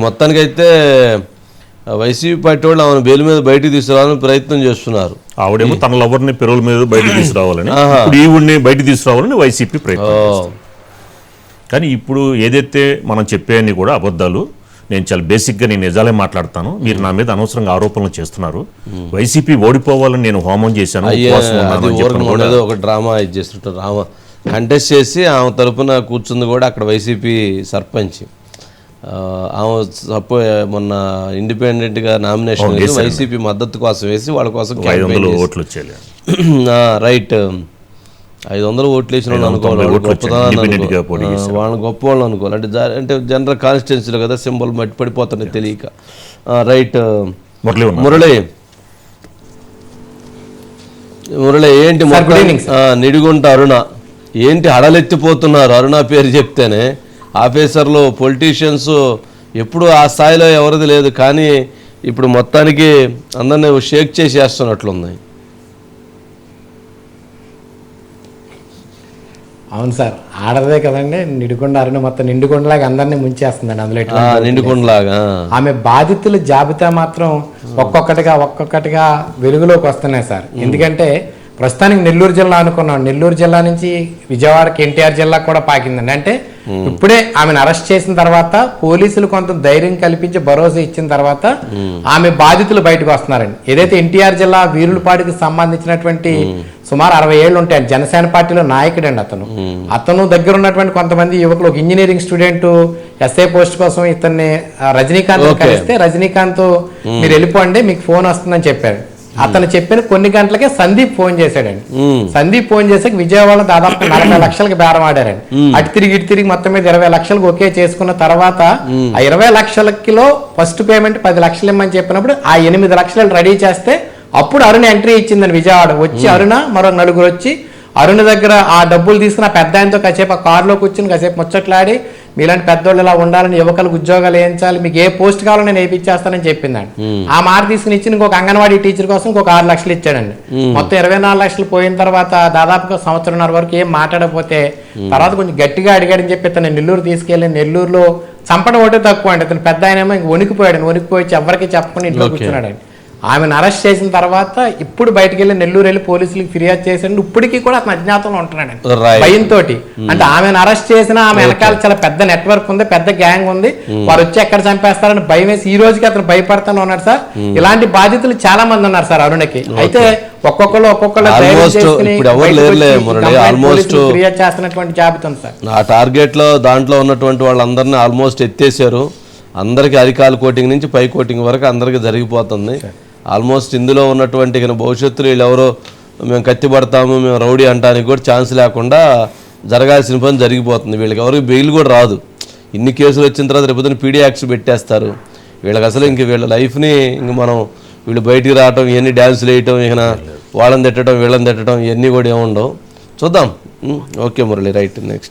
మొత్తానికైతే YCP party వాళ్ళు ఆమెను బెయిల్ మీద బయటికి తీసుకురావాలని ప్రయత్నం చేస్తున్నారు. ఆవిడేమో తన లవర్ని పెరువుల మీద బయటకు తీసుకురావాలని ఇప్పుడు ఈవిడ్ని బయటకు తీసుకురావాలని వైసీపీ ప్రయత్నం. కానీ ఇప్పుడు ఏదైతే మనం చెప్పేవన్నీ కూడా అబద్ధాలు నేను చాలా బేసిక్గా నేను నిజాలే మాట్లాడతాను మీరు నా మీద అనవసరంగా ఆరోపణలు చేస్తున్నారు. వైసీపీ ఓడిపోవాలని నేను హోమం చేశాను ఒక డ్రామా ఇది చేస్తుంట డ్రామా కంటెస్ట్ చేసి ఆమె తరపున కూర్చుంది కూడా అక్కడ వైసీపీ సర్పంచ్. ఆమె సపో మొన్న ఇండిపెండెంట్గా నామినేషన్ వైసీపీ మద్దతు కోసం వేసి వాళ్ళ కోసం ఓట్లు రైట్ ఐదు వందలు ఓట్లు వేసిన వాళ్ళు అనుకోవాలి. వాళ్ళని గొప్ప వాళ్ళు అనుకోవాలి. అంటే జా- అంటే జనరల్ కాన్స్టిట్యున్సీలో కదా సింబల్ మట్టి పడిపోతున్నాయి తెలియక. ఆ, రైట్ మురళి మురళి. మురళి ఏంటి నిడిగుంట అరుణ. ఏంటి హడలెత్తిపోతున్నారు? అరుణ పేరు చెప్తేనే ఆఫీసర్లు పొలిటీషియన్స్ ఎప్పుడు ఆ స్థాయిలో ఎవరిది లేదు. కానీ ఇప్పుడు మొత్తానికి అందరినీ షేక్ చేసి వేస్తున్నట్లుంది అవును సార్ ఆడదే కదండి నిడుకొండ అరుణ మొత్తం నిండుకొండలాగా అందరినీ ముంచేస్తుందండి అందులో. నిండుకుండలాగా ఆమె బాధితుల జాబితా మాత్రం ఒక్కొక్కటిగా ఒక్కొక్కటిగా వెలుగులోకి వస్తున్నాయి సార్. ఎందుకంటే ప్రస్తుతానికి నెల్లూరు జిల్లా అనుకున్నాం. నెల్లూరు జిల్లా నుంచి విజయవాడకి ఎన్టీఆర్ జిల్లా కూడా పాకిందండి. అంటే ఇప్పుడే ఆమెను అరెస్ట్ చేసిన తర్వాత పోలీసులు కొంత ధైర్యం కల్పించి భరోసా ఇచ్చిన తర్వాత ఆమె బాధితులు బయటకు వస్తున్నారండి. ఏదైతే ఎన్టీఆర్ జిల్లా వీరులపాడికి సంబంధించినటువంటి సుమారు అరవై ఏళ్ళు ఉంటాయి జనసేన పార్టీలో నాయకుడు అండి అతను అతను దగ్గర ఉన్నటువంటి కొంతమంది యువకులు ఒక ఇంజనీరింగ్ స్టూడెంట్ ఎస్ఐ పోస్ట్ కోసం ఇతన్ని రజనీకాంత్. కలిస్తే రజనీకాంత్ మీరు వెళ్ళిపోండి మీకు ఫోన్ వస్తుందని చెప్పారు. అతను చెప్పిన కొన్ని గంటలకే సందీప్ ఫోన్ చేశాడండి. సందీప్ ఫోన్ చేసాక విజయవాడలో దాదాపు నలభై లక్షలకి బేరం ఆడారండి. అటు తిరిగి ఇటు తిరిగి మొత్తం మీద ఇరవై లక్షలకు ఒకే చేసుకున్న తర్వాత ఆ ఇరవై లక్షలకిలో ఫస్ట్ పేమెంట్ పది లక్షలు ఇమ్మని చెప్పినప్పుడు ఆ ఎనిమిది లక్షలు రెడీ చేస్తే అప్పుడు అరుణ ఎంట్రీ ఇచ్చిందని విజయవాడ. వచ్చి అరుణ మరో నలుగురు వచ్చి అరుణ దగ్గర ఆ డబ్బులు తీసుకున్న పెద్ద ఆయనతో కాసేపు ఆ కారులో కూర్చుని కాసేపు ముచ్చట్లాడి మీలాంటి పెద్దోళ్ళు ఇలా ఉండాలని యువకులకు ఉద్యోగాలు వేయించాలి మీకు ఏ పోస్ట్ కావాలో నేను వేయించేస్తానని చెప్పిందండి. ఆ మాట తీసుకుని ఇచ్చి ఇంకొక అంగన్వాడీ టీచర్ కోసం ఇంకొక ఆరు లక్షలు ఇచ్చాడండి. మొత్తం ఇరవై నాలుగు లక్షలు పోయిన తర్వాత దాదాపుగా సంవత్సరంన్నర వరకు ఏం మాట్లాడకపోతే తర్వాత కొంచెం గట్టిగా అడిగాడని చెప్పి ఇతను నెల్లూరు తీసుకెళ్ళి నెల్లూరులో చంపడం ఒకటే తక్కువ అండి. ఇతను పెద్ద ఆయనేమో ఇంక వణికిపోయాడు. వణికిపోయి ఎవరికి చెప్పకుండా ఇంట్లో కూర్చున్నాడండి. ఆమెను అరెస్ట్ చేసిన తర్వాత ఇప్పుడు బయటికి వెళ్ళి నెల్లూరు వెళ్ళి పోలీసులకు ఫిర్యాదు చేసాడు. ఇప్పటికీ కూడా అతను అజ్ఞాతంలో ఉంటున్నాడు. భయంతో అంటే ఆమెను అరెస్ట్ చేసిన ఆమె వెనకాల చాలా పెద్ద నెట్వర్క్ ఉంది పెద్ద గ్యాంగ్ ఉంది. వారు వచ్చి ఎక్కడ చంపేస్తారని భయం వేసి ఈ రోజుకి అతను భయపడతానే ఉన్నాడు సార్. ఇలాంటి బాధితులు చాలా మంది ఉన్నారు సార్ అరుణకి. అయితే ఒక్కొక్కరు ఒక్కొక్కరు ఫిర్యాదు చేస్తున్నటువంటి జాబితా ఉంది సార్. ఆ టార్గెట్లో దాంట్లో ఉన్నటువంటి వాళ్ళందరినీ ఆల్మోస్ట్ ఎత్తేసారు అందరికీ అరికాలు కోటింగ్ నుంచి పై కోటింగ్ వరకు అందరికీ జరిగిపోతుంది. ఆల్మోస్ట్ ఇందులో ఉన్నటువంటి ఇక భవిష్యత్తులో వీళ్ళు ఎవరో మేము కత్తిపడతాము మేము రౌడీ అంటానికి కూడా ఛాన్స్ లేకుండా జరగాల్సిన పని జరిగిపోతుంది. వీళ్ళకి ఎవరికి బెయిల్ కూడా రాదు. ఇన్ని కేసులు వచ్చిన తర్వాత రేపు పీడీ యాక్ట్స్ పెట్టేస్తారు. వీళ్ళకి అసలు ఇంక వీళ్ళ లైఫ్ని ఇంక మనం వీళ్ళు బయటికి రావటం ఇవన్నీ డ్యాన్సులు వేయటం ఇక వాళ్ళని తిట్టడం వీళ్ళని తిట్టడం ఇవన్నీ కూడా ఏముండవు. చూద్దాం. Okay Murali right next.